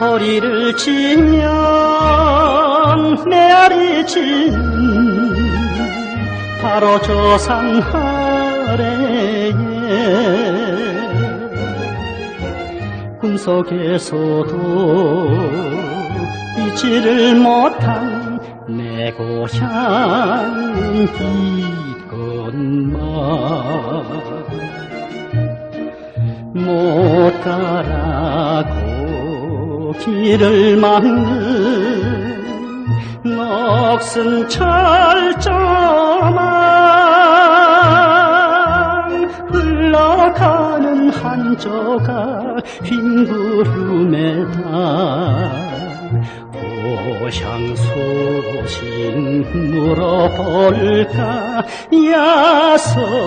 소리를 치면 메아리 치는 바로 조상 아래에 꿈속에서도 잊지를 못한 내 고향 이것만 못 가라고 길을 막는 녹슨 철조망 흘러가는 한 조각 흰 구름에 다 고향 소식 물어볼까 야속한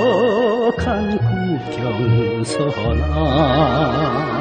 국경선아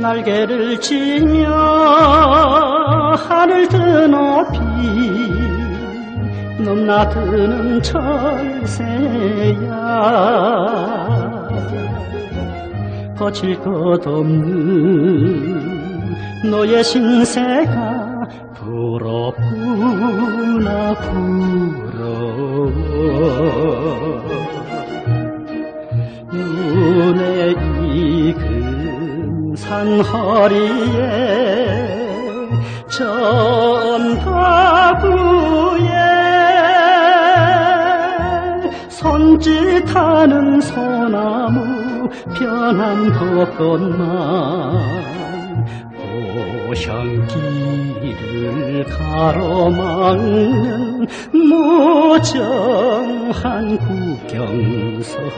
날개를 치며 하늘 드높이 넘나드는 철새야. 거칠 것 없는 너의 신세가 부럽구나 부러워 산허리에 전파구에 손짓하는 소나무 편한 벚꽃만 고향길을 가로막는 무정한 국경선아